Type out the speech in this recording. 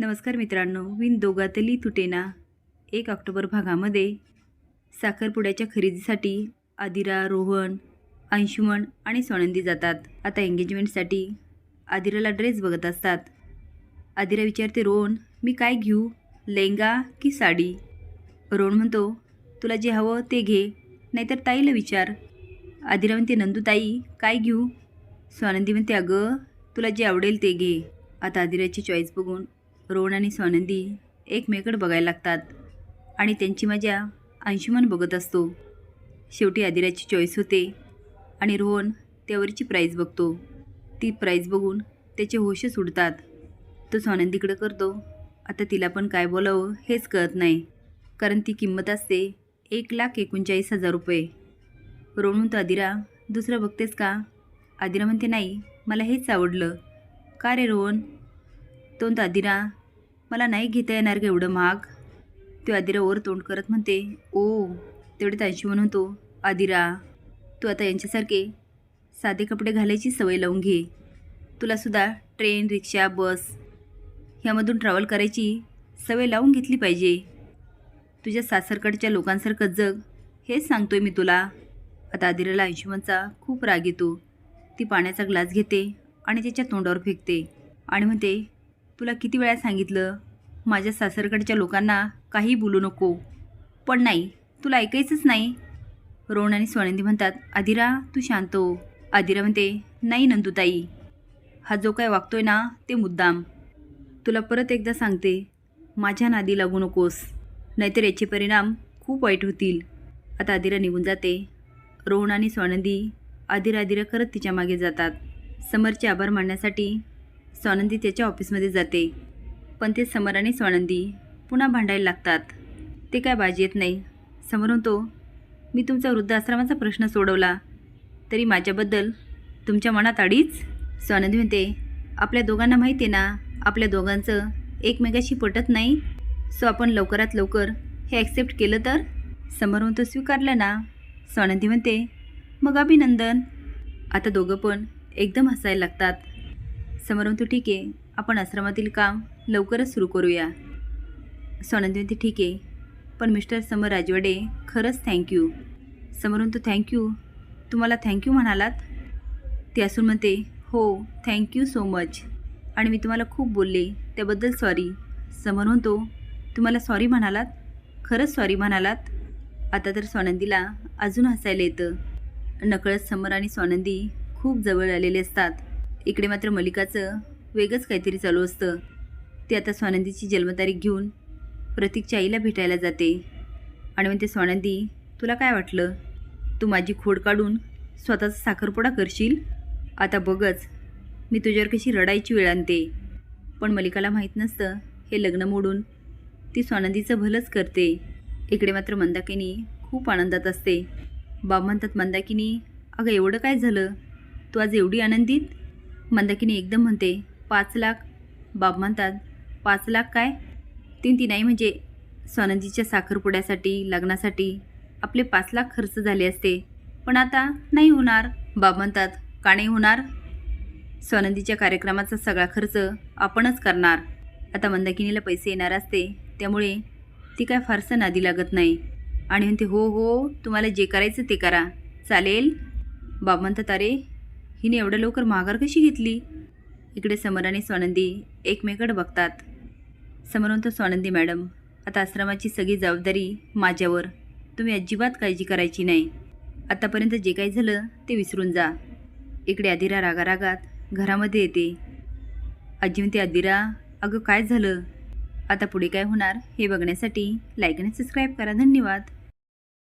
नमस्कार मित्रांनो विन दोघातली तुटेना एक ऑक्टोबर भागामध्ये साखरपुड्याच्या खरेदीसाठी आदिरा रोहन अंशुमन आणि सोनंदी जातात. आता एंगेजमेंटसाठी आदिराला ड्रेस बघत असतात. आदिरा विचारते रोहन मी काय घेऊ? लेंगा की साडी? रोहन म्हणतो तुला जे हवं ते घे नाहीतर ताईला विचार. आदिरा म्हणते नंदू ताई काय घेऊ? स्वानंदी म्हणते अगं तुला जे आवडेल ते घे. आता आदिराची चॉईस बघून रोहन आणि स्वानंदी एकमेकडे बघायला लागतात आणि त्यांची मजा अंशुमन बघत असतो. शेवटी आदिराची चॉईस होते आणि रोहन त्यावरची प्राईज बघतो. ती प्राईज बघून त्याचे होशच उडतात तो स्वानंदीकडे करतो. आता तिला पण काय बोलावं हेच कळत नाही. कारण ती किंमत असते एक लाख एकोणचाळीस हजार रुपये. रोहन म्हणतो आदिरा दुसरं बघतेस का? आदिरा म्हणते नाही मला हेच आवडलं. का रे रोहन? तो म्हणतो आदिरा मला नाही घेता येणार का एवढं महाग तो आदिरा वर तोंड करत म्हणते ओ तेवढे तांशी म्हणून तो. आदिरा तू आता यांच्यासारखे साधे कपडे घालायची सवय लावून घे. तुलासुद्धा ट्रेन रिक्षा बस ह्यामधून ट्रॅव्हल करायची सवय लावून घेतली पाहिजे. तुझ्या सासरकडच्या लोकांसारखं जग हेच सांगतोय मी तुला. आता आदिराला अंशुमनचा खूप राग येतो. ती पाण्याचा ग्लास घेते आणि त्याच्या तोंडावर फेकते आणि म्हणते तुला किती वेळा सांगितलं? माझ्या सासरकडच्या लोकांना काही बोलू नको. पण नाही तुला ऐकायचंच नाही. रोहन आणि सोनंदी म्हणतात आदिरा तू शांत हो. आदिरा म्हणते नाही नंदुताई. हा जो काय वागतोय ना ते मुद्दाम. तुला परत एकदा सांगते माझ्या नादी लागू नकोस. नाहीतर याचे परिणाम खूप वाईट होतील. आता आदिरा निघून जाते. रोहन आणि स्वानंदी आदिरा आदिरा करत तिच्यामागे जातात. समरचे आभार मानण्यासाठी स्वानंदी त्याच्या ऑफिसमध्ये जाते. पण ते समर आणि स्वानंदी पुन्हा भांडायला लागतात. ते काय बाजी येत नाही. समोर म्हणतो मी तुमचा वृद्धाश्रमाचा प्रश्न सोडवला. तरी माझ्याबद्दल तुमच्या मनात अडीच? स्वानंदी म्हणते आपल्या दोघांना माहिती आहे ना आपल्या दोघांचं एकमेकाशी पटत नाही. सो आपण लवकरात लवकर हे ॲक्सेप्ट केलं तर? समोर म्हणतो स्वीकारलं ना. स्वानंदी म्हणते मग अभिनंदन. आता दोघं पण एकदम हसायला लागतात. समोर ठीक आहे. आपण आश्रमातील काम लवकरच सुरू करूया. सोनंदी ठीक आहे. पण मिस्टर समर राजवाडे खरंच थँक्यू समोर थँक्यू तुम्हाला थँक्यू म्हणालात? ती असून म्हणते हो थँक्यू सो मच आणि मी तुम्हाला खूप बोलले त्याबद्दल सॉरी समोर म्हणतो तुम्हाला सॉरी म्हणालात? खरंच सॉरी म्हणालात? आता तर सोनंदीला अजून हसायला येतं. नकळत समर आणि सोनंदी खूप जवळ आलेले असतात. इकडे मात्र मलिकाचं वेगळंच काहीतरी चालू असतं. ती आता स्वानंदीची जन्मतारीख घेऊन प्रतीकच्या आईला भेटायला जाते. आणि म्हणते स्वानंदी तुला काय वाटलं? तू माझी खोड काढून स्वतःचा साखरपुडा करशील? आता बघच मी तुझ्यावर कशी रडायची वेळ आणते. पण मलिकाला माहीत नसतं हे लग्न मोडून ती स्वानंदीचं भलंच करते. इकडे मात्र मंदाकिनी खूप आनंदात असते. बाब म्हणतात मंदाकिनी अगं एवढं काय झालं? तू आज एवढी आनंदीत? मंदाकिनी एकदम म्हणते पाच लाख. बाब म्हणतात पाच लाख काय? तीन ती नाही म्हणजे स्वानंदीच्या साखरपुड्यासाठी लग्नासाठी. आपले पाच लाख खर्च झाले असते. पण आता नाही होणार. बाब म्हणतात का नाही होणार? स्वानंदीच्या कार्यक्रमाचा सगळा खर्च आपणच करणार. आता मंदाकिनीला पैसे येणार असते. त्यामुळे ती काय फारसं नादी लागत नाही. आणि म्हणते हो हो तुम्हाला जे करायचं ते करा. चालेल? बाब म्हणतात अरे हिने एवढं लवकर माघार कशी घेतली? इकडे समर आणि स्वानंदी एकमेकडे बघतात. समर म्हणतो स्वानंदी मॅडम आता आश्रमाची सगळी जबाबदारी माझ्यावर. तुम्ही अजिबात काळजी करायची नाही. आत्तापर्यंत जे काही झालं ते विसरून जा. इकडे आदिरा रागारागात घरामध्ये येते. आजी म्हणते आदिरा अगं काय झालं? आता पुढे काय होणार हे बघण्यासाठी लाईक आणि सबस्क्राईब करा. धन्यवाद.